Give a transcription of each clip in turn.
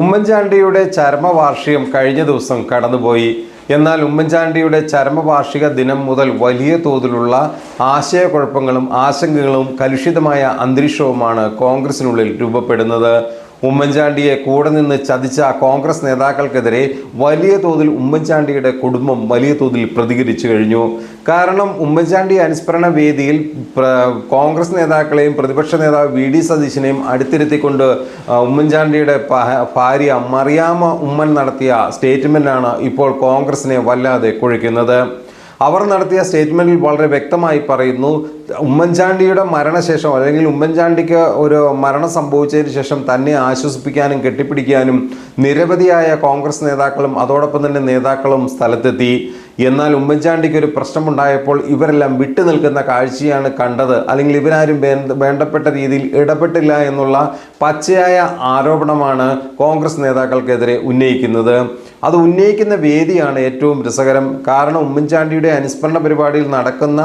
ഉമ്മൻചാണ്ടിയുടെ ചരമവാർഷികം കഴിഞ്ഞ ദിവസം കടന്നുപോയി. എന്നാൽ ഉമ്മൻചാണ്ടിയുടെ ചരമവാർഷിക ദിനം മുതൽ വലിയ തോതിലുള്ള ആശയക്കുഴപ്പങ്ങളും ആശങ്കകളും കലുഷിതമായ അന്തരീക്ഷവുമാണ് കോൺഗ്രസിനുള്ളിൽ രൂപപ്പെടുന്നത്. ഉമ്മൻചാണ്ടിയെ കൂടെ നിന്ന് ചതിച്ച കോൺഗ്രസ് നേതാക്കൾക്കെതിരെ വലിയ തോതിൽ ഉമ്മൻചാണ്ടിയുടെ കുടുംബം വലിയ തോതിൽ പ്രതികരിച്ചു കഴിഞ്ഞു. കാരണം ഉമ്മൻചാണ്ടി അനുസ്മരണ വേദിയിൽ കോൺഗ്രസ് നേതാക്കളെയും പ്രതിപക്ഷ നേതാവ് വി ഡി സതീശനെയും അടുത്തിരുത്തിക്കൊണ്ട് ഉമ്മൻചാണ്ടിയുടെ ഭാര്യ മറിയാമ്മ ഉമ്മൻ നടത്തിയ സ്റ്റേറ്റ്മെന്റാണ് ഇപ്പോൾ കോൺഗ്രസിനെ വല്ലാതെ കുഴിക്കുന്നത് അവർ നടത്തിയ സ്റ്റേറ്റ്മെന്റിൽ വളരെ വ്യക്തമായി പറയുന്നു ഉമ്മൻചാണ്ടിയുടെ മരണശേഷം അല്ലെങ്കിൽ ഉമ്മൻചാണ്ടിക്ക് ഒരു മരണം സംഭവിച്ചതിന് ശേഷം തന്നെ ആശ്വസിപ്പിക്കാനും കെട്ടിപ്പിടിക്കാനും നിരവധിയായ കോൺഗ്രസ് നേതാക്കളും അതോടൊപ്പം തന്നെ നേതാക്കളും സ്ഥലത്തെത്തി. എന്നാൽ ഉമ്മൻചാണ്ടിക്ക് ഒരു പ്രശ്നമുണ്ടായപ്പോൾ ഇവരെല്ലാം വിട്ടു നിൽക്കുന്ന കാഴ്ചയാണ് കണ്ടത്. അല്ലെങ്കിൽ ഇവരാരും വേണ്ടപ്പെട്ട രീതിയിൽ ഇടപെട്ടില്ല എന്നുള്ള പച്ചയായ ആരോപണമാണ് കോൺഗ്രസ് നേതാക്കൾക്കെതിരെ ഉന്നയിക്കുന്നത്. അത് ഉന്നയിക്കുന്ന വേദിയാണ് ഏറ്റവും രസകരം. കാരണം ഉമ്മൻചാണ്ടിയുടെ അനുസ്മരണ പരിപാടിയിൽ നടക്കുന്ന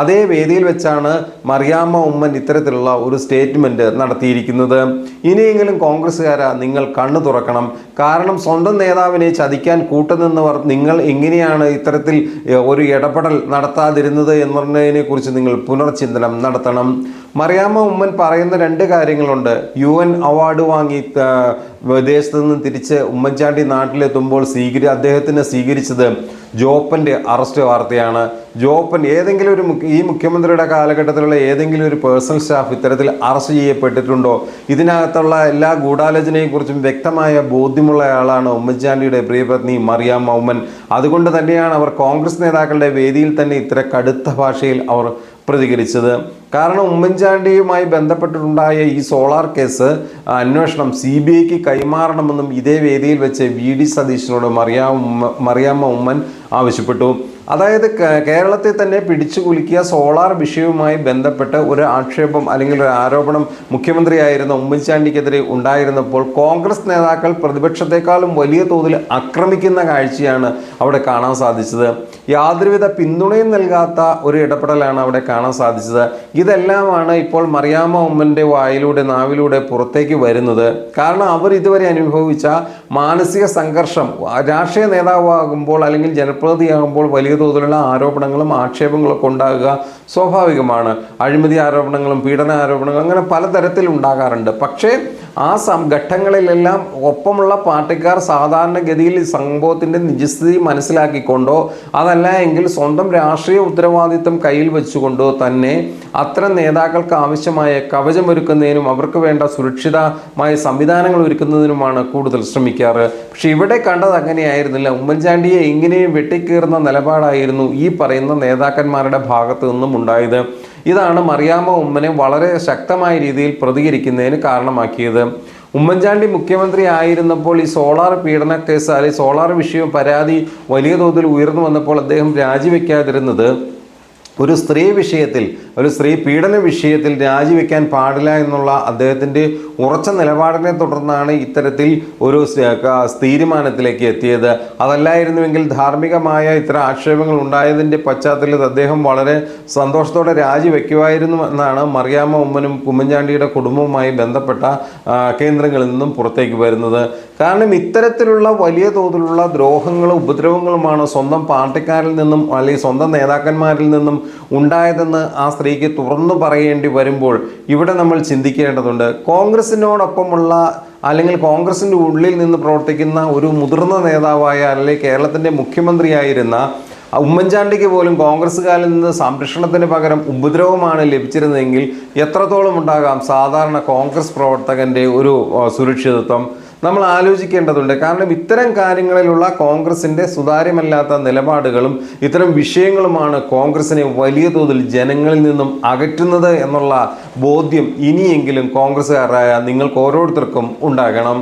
അതേ വേദിയിൽ വെച്ചാണ് മറിയാമ്മ ഉമ്മൻ ഇത്തരത്തിലുള്ള ഒരു സ്റ്റേറ്റ്മെന്റ് നടത്തിയിരിക്കുന്നത്. ഇനിയെങ്കിലും കോൺഗ്രസ്സുകാരാ നിങ്ങൾ കണ്ണു തുറക്കണം. കാരണം സ്വന്തം നേതാവിനെ ചതിക്കാൻ കൂട്ടുനിന്നവർ നിങ്ങൾ എങ്ങനെയാണ് ഇത്തരത്തിൽ ഒരു ഇടപെടൽ നടത്താതിരുന്നത് എന്നതിനെക്കുറിച്ച് നിങ്ങൾ പുനർചിന്തനം നടത്തണം. മറിയാമ്മ ഉമ്മൻ പറയുന്ന രണ്ട് കാര്യങ്ങളുണ്ട്. യു എൻ അവാർഡ് വാങ്ങി വിദേശത്ത് നിന്ന് തിരിച്ച് ഉമ്മൻചാണ്ടി നാട്ടിലെത്തുമ്പോൾ സ്വീകരി അദ്ദേഹത്തിനെ സ്വീകരിച്ചത് ജോപ്പന്റെ അറസ്റ്റ് വാർത്തയാണ്. ജോപ്പൻ ഏതെങ്കിലും ഒരു ഈ മുഖ്യമന്ത്രിയുടെ കാലഘട്ടത്തിലുള്ള ഏതെങ്കിലും ഒരു പേഴ്സണൽ സ്റ്റാഫ് ഇത്തരത്തിൽ അറസ്റ്റ് ചെയ്യപ്പെട്ടിട്ടുണ്ടോ? ഇതിനകത്തുള്ള എല്ലാ ഗൂഢാലോചനയെക്കുറിച്ചും വ്യക്തമായ ബോധ്യമുള്ള ആളാണ് ഉമ്മൻചാണ്ടിയുടെ പ്രിയപത്നി മറിയാമ്മ ഉമ്മൻ. അതുകൊണ്ട് തന്നെയാണ് അവർ കോൺഗ്രസ് നേതാക്കളുടെ വേദിയിൽ തന്നെ ഇത്ര കടുത്ത ഭാഷയിൽ അവർ പ്രതികരിച്ചത്. കാരണം ഉമ്മൻചാണ്ടിയുമായി ബന്ധപ്പെട്ടിട്ടുണ്ടായ ഈ സോളാർ കേസ് അന്വേഷണം സി ബി ഐക്ക് കൈമാറണമെന്നും ഇതേ വേദിയിൽ വെച്ച് വി ഡി സതീശനോട് മറിയാമ്മ മറിയാമ്മ ഉമ്മൻ ആവശ്യപ്പെട്ടു. അതായത് കേരളത്തെ തന്നെ പിടിച്ചു കുലുക്കിയ സോളാർ വിഷയവുമായി ബന്ധപ്പെട്ട് ഒരു ആക്ഷേപം അല്ലെങ്കിൽ ഒരു ആരോപണം മുഖ്യമന്ത്രിയായിരുന്ന ഉമ്മൻചാണ്ടിക്കെതിരെ ഉണ്ടായിരുന്നപ്പോൾ കോൺഗ്രസ് നേതാക്കൾ പ്രതിപക്ഷത്തെക്കാളും വലിയ തോതിൽ ആക്രമിക്കുന്ന കാഴ്ചയാണ് അവിടെ കാണാൻ സാധിച്ചത്. യാതൊരുവിധ പിന്തുണയും നൽകാത്ത ഒരു ഇടപെടലാണ് അവിടെ കാണാൻ സാധിച്ചത്. ഇതെല്ലാമാണ് ഇപ്പോൾ മറിയാമ്മ ഉമ്മന്റെ വായിലൂടെ നാവിലൂടെ പുറത്തേക്ക് വരുന്നത്. കാരണം അവർ ഇതുവരെ അനുഭവിച്ച മാനസിക സംഘർഷം രാഷ്ട്രീയ നേതാവാകുമ്പോൾ അല്ലെങ്കിൽ ജനപ്രതിനിധിയാകുമ്പോൾ വലിയ തോതിലുള്ള ആരോപണങ്ങളും ആക്ഷേപങ്ങളൊക്കെ ഉണ്ടാകുക സ്വാഭാവികമാണ്. അഴിമതി ആരോപണങ്ങളും പീഡന ആരോപണങ്ങളും അങ്ങനെ പലതരത്തിൽ ഉണ്ടാകാറുണ്ട് പക്ഷേ ആ സം ഘട്ടങ്ങളിലെല്ലാം ഒപ്പമുള്ള പാർട്ടിക്കാർ സാധാരണഗതിയിൽ സംഭവത്തിന്റെ നിജസ്ഥിതി മനസ്സിലാക്കിക്കൊണ്ടോ അതല്ല എങ്കിൽ സ്വന്തം രാഷ്ട്രീയ ഉത്തരവാദിത്വം കയ്യിൽ വെച്ചുകൊണ്ടോ തന്നെ അത്തരം നേതാക്കൾക്ക് ആവശ്യമായ കവചം ഒരുക്കുന്നതിനും അവർക്ക് വേണ്ട സുരക്ഷിതമായ സംവിധാനങ്ങൾ ഒരുക്കുന്നതിനുമാണ് കൂടുതൽ ശ്രമിക്കാറ്. പക്ഷെ ഇവിടെ കണ്ടത് അങ്ങനെയായിരുന്നില്ല. ഉമ്മൻചാണ്ടിയെ എങ്ങനെയും വെട്ടിക്കീറുന്ന നിലപാടായിരുന്നു ഈ പറയുന്ന നേതാക്കന്മാരുടെ ഭാഗത്തു നിന്നും ഉണ്ടായത്. ഇതാണ് മറിയാമ്മ ഉമ്മനെ വളരെ ശക്തമായ രീതിയിൽ പ്രതികരിക്കുന്നതിന് കാരണമാക്കിയത്. ഉമ്മൻചാണ്ടി മുഖ്യമന്ത്രി ആയിരുന്നപ്പോൾ ഈ സോളാർ പീഡന കേസ് അല്ലെങ്കിൽ സോളാർ വിഷയം പരാതി വലിയ തോതിൽ ഉയർന്നു വന്നപ്പോൾ അദ്ദേഹം രാജിവെക്കാതിരുന്നത് ഒരു സ്ത്രീ വിഷയത്തിൽ ഒരു സ്ത്രീ പീഡന വിഷയത്തിൽ രാജിവെക്കാൻ പാടില്ല എന്നുള്ള അദ്ദേഹത്തിന്റെ ഉറച്ച നിലപാടിനെ തുടർന്നാണ് ഇത്തരത്തിൽ ഒരു തീരുമാനത്തിലേക്ക് എത്തിയത്. അതല്ലായിരുന്നുവെങ്കിൽ ധാർമ്മികമായ ഇത്തരം ആക്ഷേപങ്ങൾ ഉണ്ടായതിന്റെ പശ്ചാത്തലത്തിൽ അദ്ദേഹം വളരെ സന്തോഷത്തോടെ രാജിവെക്കുമായിരുന്നു എന്നാണ് മറിയാമ്മ ഉമ്മനും ഉമ്മൻചാണ്ടിയുടെ കുടുംബവുമായി ബന്ധപ്പെട്ട കേന്ദ്രങ്ങളിൽ നിന്നും പുറത്തേക്ക് വരുന്നത്. കാരണം ഇത്തരത്തിലുള്ള വലിയ തോതിലുള്ള ദ്രോഹങ്ങളും ഉപദ്രവങ്ങളുമാണ് സ്വന്തം പാർട്ടിക്കാരിൽ നിന്നും അല്ലെങ്കിൽ സ്വന്തം നേതാക്കന്മാരിൽ നിന്നും ഉണ്ടായതെന്ന് ആ സ്ത്രീക്ക് തുറന്നു പറയേണ്ടി വരുമ്പോൾ ഇവിടെ നമ്മൾ ചിന്തിക്കേണ്ടതുണ്ട്. കോൺഗ്രസിനോടൊപ്പമുള്ള അല്ലെങ്കിൽ കോൺഗ്രസിന്റെ ഉള്ളിൽ നിന്ന് പ്രവർത്തിക്കുന്ന ഒരു മുതിർന്ന നേതാവായ അല്ലെങ്കിൽ കേരളത്തിന്റെ മുഖ്യമന്ത്രിയായിരുന്ന ഉമ്മൻചാണ്ടിക്ക് പോലും കോൺഗ്രസ്സുകാരിൽ നിന്ന് സംരക്ഷണത്തിന് പകരം ഉപദ്രവമാണ് ലഭിച്ചിരുന്നതെങ്കിൽ എത്രത്തോളം ഉണ്ടാകാം സാധാരണ കോൺഗ്രസ് പ്രവർത്തകന്റെ ഒരു സുരക്ഷിതത്വം? നമ്മൾ ആലോചിക്കേണ്ടതുണ്ട്. കാരണം ഇത്തരം കാര്യങ്ങളിലുള്ള കോൺഗ്രസിന്റെ സുതാര്യമല്ലാത്ത നിലപാടുകളും ഇത്തരം വിഷയങ്ങളുമാണ് കോൺഗ്രസിനെ വലിയ തോതിൽ ജനങ്ങളിൽ നിന്നും അകറ്റുന്നത് എന്നുള്ള ബോധ്യം ഇനിയെങ്കിലും കോൺഗ്രസ്സുകാരായ നിങ്ങൾക്ക് ഓരോരുത്തർക്കും ഉണ്ടാകണം.